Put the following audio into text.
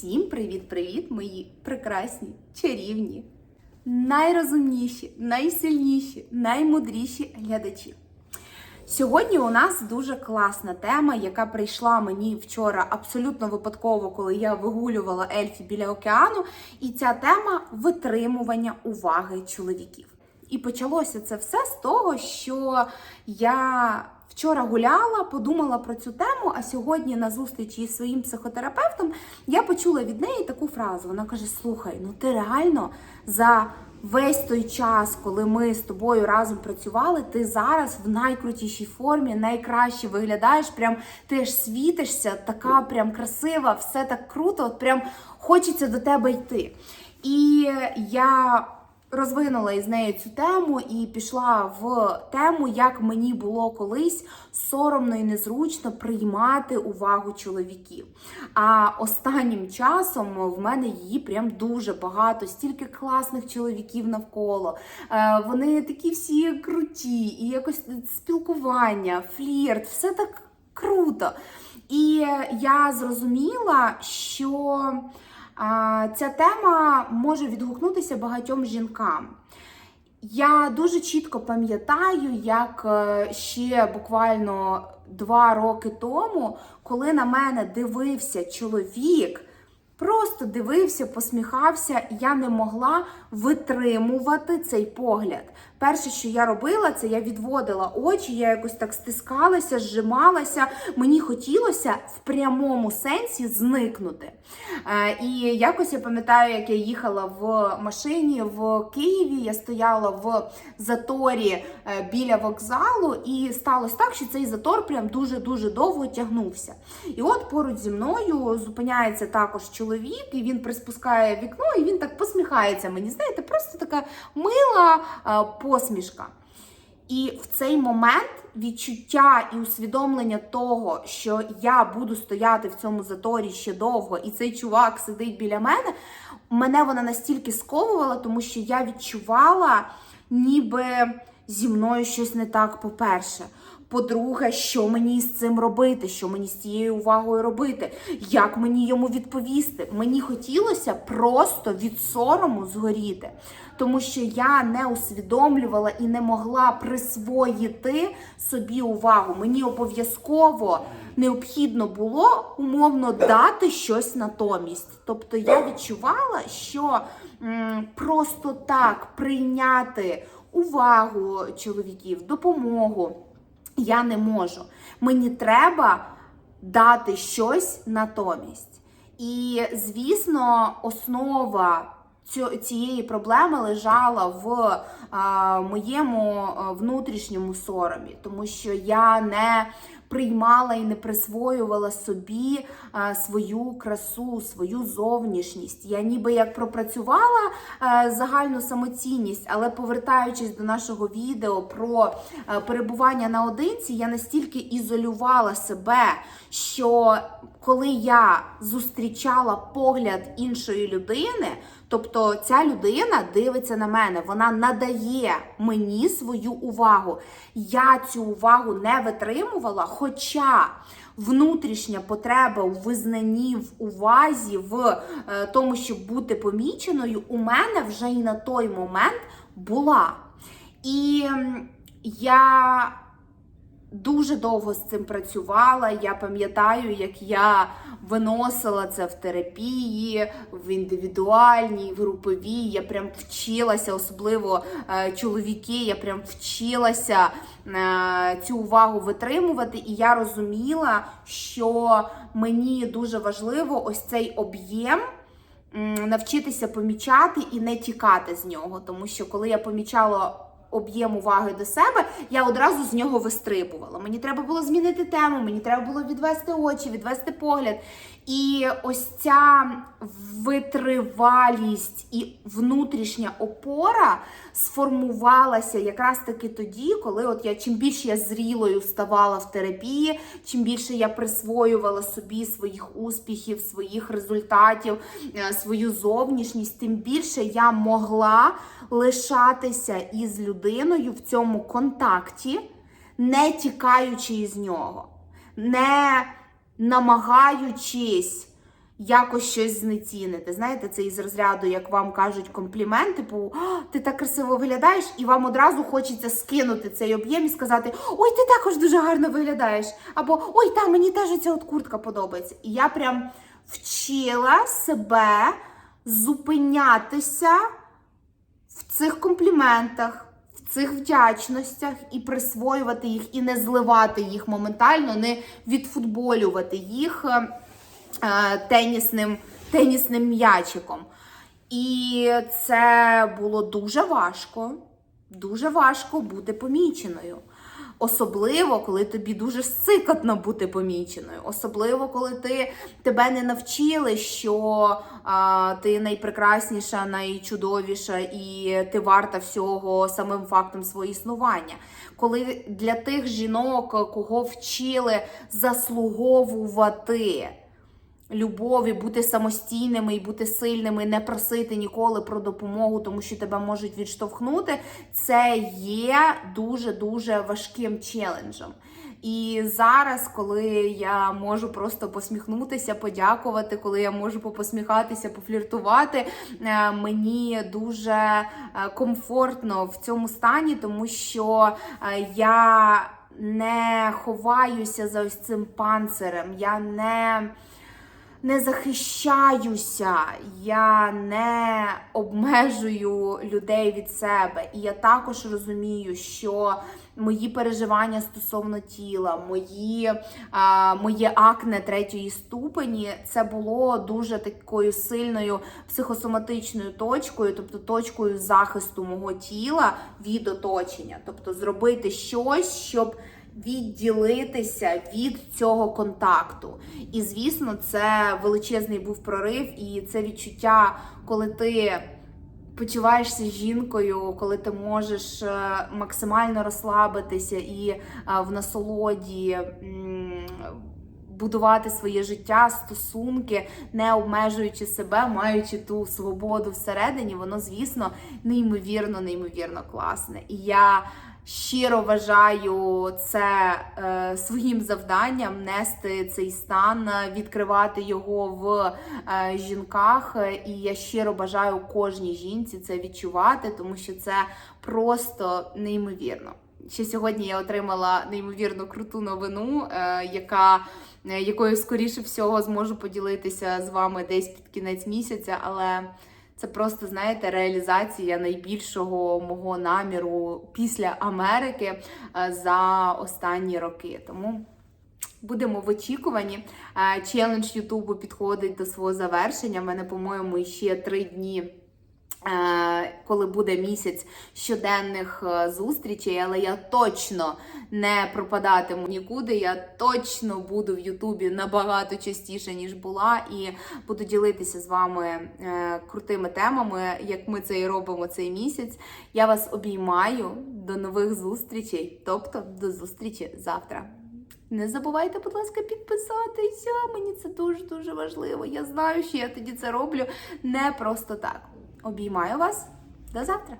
Всім привіт-привіт, мої прекрасні, чарівні, найрозумніші, найсильніші, наймудріші глядачі. Сьогодні у нас дуже класна тема, яка прийшла мені вчора абсолютно випадково, коли я вигулювала ельфі біля океану. І ця тема витримування уваги чоловіків. І почалося це все з того, що я вчора гуляла, подумала про цю тему, а сьогодні на зустрічі із своїм психотерапевтом я почула від неї таку фразу. Вона каже: Слухай, ну ти реально за весь той час, коли ми з тобою разом працювали, ти зараз в найкрутішій формі, найкраще виглядаєш. Прям ти ж світишся, така прям красива, все так круто, от прям хочеться до тебе йти. І я розвинула із нею цю тему і пішла в тему, як мені було колись соромно і незручно приймати увагу чоловіків. А останнім часом в мене її прям дуже багато, стільки класних чоловіків навколо. Е, Вони такі всі круті, і якось спілкування, флірт, все так круто. І я зрозуміла, що ця тема може відгукнутися багатьом жінкам. Я дуже чітко пам'ятаю, як е, ще буквально два роки тому, коли на мене дивився чоловік, просто дивився, посміхався, я не могла витримувати цей погляд. Перше, що я робила, це я відводила очі, я якось так стискалася, зжималася. Мені хотілося в прямому сенсі зникнути. Е, І якось я пам'ятаю, як я їхала в машині в Києві, я стояла в заторі е, біля вокзалу, і сталося так, що цей затор прям дуже-дуже довго тягнувся. І от поруч зі мною зупиняється також чоловік, і він приспускає вікно, і він так посміхається. Мені знаєте, просто така мила е, посмішка. І в цей момент відчуття і усвідомлення того, що я буду стояти в цьому заторі ще довго, і цей чувак сидить біля мене, мене вона настільки сковувала, тому що я відчувала, ніби зі мною щось не так, по-перше. По-друге, що мені з цим робити, що мені з цією увагою робити, як мені йому відповісти. Мені хотілося просто від сорому згоріти, тому що я не усвідомлювала і не могла присвоїти собі увагу. Мені обов'язково необхідно було умовно дати щось натомість. Тобто я відчувала, що м, просто так прийняти увагу чоловіків, допомогу я не можу. Мені треба дати щось натомість. І, звісно, основа цієї проблеми лежала в а, моєму внутрішньому соромі, тому що я не приймала і не присвоювала собі а, свою красу, свою зовнішність. Я ніби як пропрацювала а, загальну самоцінність, але повертаючись до нашого відео про а, перебування наодинці, я настільки ізолювала себе, що коли я зустрічала погляд іншої людини, тобто ця людина дивиться на мене, вона надає мені свою увагу. Я цю увагу не витримувала, хоча внутрішня потреба в визнанні, в увазі, в е, тому, щоб бути поміченою, у мене вже і на той момент була. І я дуже довго з цим працювала. Я пам'ятаю, як я виносила це в терапії, в індивідуальній, в груповій. Я прям вчилася, особливо е, чоловіки, я прям вчилася е, цю увагу витримувати. І я розуміла, що мені дуже важливо ось цей об'єм. Навчитися помічати і не тікати з нього, тому що коли я помічала об'єм уваги до себе, я одразу з нього вистрибувала. Мені треба було змінити тему, мені треба було відвести очі, відвести погляд. І ось ця витривалість і внутрішня опора сформувалася якраз таки тоді, коли от я чим більше я зрілою ставала в терапії, чим більше я присвоювала собі своїх успіхів, своїх результатів, е, свою зовнішність, тим більше я могла лишатися із людиною в цьому контакті, не тікаючи із нього, не намагаючись якось щось знецінити. Знаєте, це із розряду, як вам кажуть комплімент, типу, ти так красиво виглядаєш, і вам одразу хочеться скинути цей об'єм і сказати: Ой, ти також дуже гарно виглядаєш. Або Ой, та мені теж ця от куртка подобається. І я прям вчила себе зупинятися в цих компліментах, цих вдячностях і присвоювати їх, і не зливати їх моментально, не відфутболювати їх е, е, тенісним, тенісним м'ячиком. І це було дуже важко, дуже важко бути поміченою. Особливо, коли тобі дуже сикотно бути поміченою. Особливо, коли ти тебе не навчили, що а, ти найпрекрасніша, найчудовіша і ти варта всього самим фактом свого існування. Коли для тих жінок, кого вчили заслуговувати любові, бути самостійними і бути сильними, не просити ніколи про допомогу, тому що тебе можуть відштовхнути, це є дуже-дуже важким челенджем. І зараз, коли я можу просто посміхнутися, подякувати, коли я можу попосміхатися, пофліртувати, е, мені дуже е, комфортно в цьому стані, тому що е, я не ховаюся за ось цим панцирем. Я не не захищаюся, я не обмежую людей від себе. І я також розумію, що мої переживання стосовно тіла, мої, а, моє акне третьої ступені, це було дуже такою сильною психосоматичною точкою, тобто точкою захисту мого тіла від оточення, тобто зробити щось, щоб відділитися від цього контакту. І звісно, це величезний був прорив, і це відчуття, коли ти. Почуваєшся жінкою, коли ти можеш е, максимально розслабитися і е, в насолоді будувати своє життя, стосунки, не обмежуючи себе, маючи ту свободу всередині, воно, звісно, неймовірно, неймовірно класне. І я щиро вважаю це е, своїм завданням нести цей стан, відкривати його в е, жінках. І я щиро бажаю кожній жінці це відчувати, тому що це просто неймовірно. Ще сьогодні я отримала неймовірно круту новину, е, яка е, якою скоріше всього зможу поділитися з вами десь під кінець місяця, але це просто, знаєте, реалізація найбільшого мого наміру після Америки е, за останні роки. Тому будемо в очікуванні. Е, Челендж Ютубу підходить до свого завершення. У мене, по-моєму, ще три дні. Е, Коли буде місяць щоденних е, зустрічей, але я точно не пропадатиму нікуди. Я точно буду в Ютубі набагато частіше, ніж була, і буду ділитися з вами е, крутими темами, як ми це і робимо цей місяць. Я вас обіймаю до нових зустрічей, тобто до зустрічі завтра. Не забувайте, будь ласка, підписатися. Мені це дуже дуже важливо. Я знаю, що я тоді це роблю не просто так. Обіймаю вас до завтра.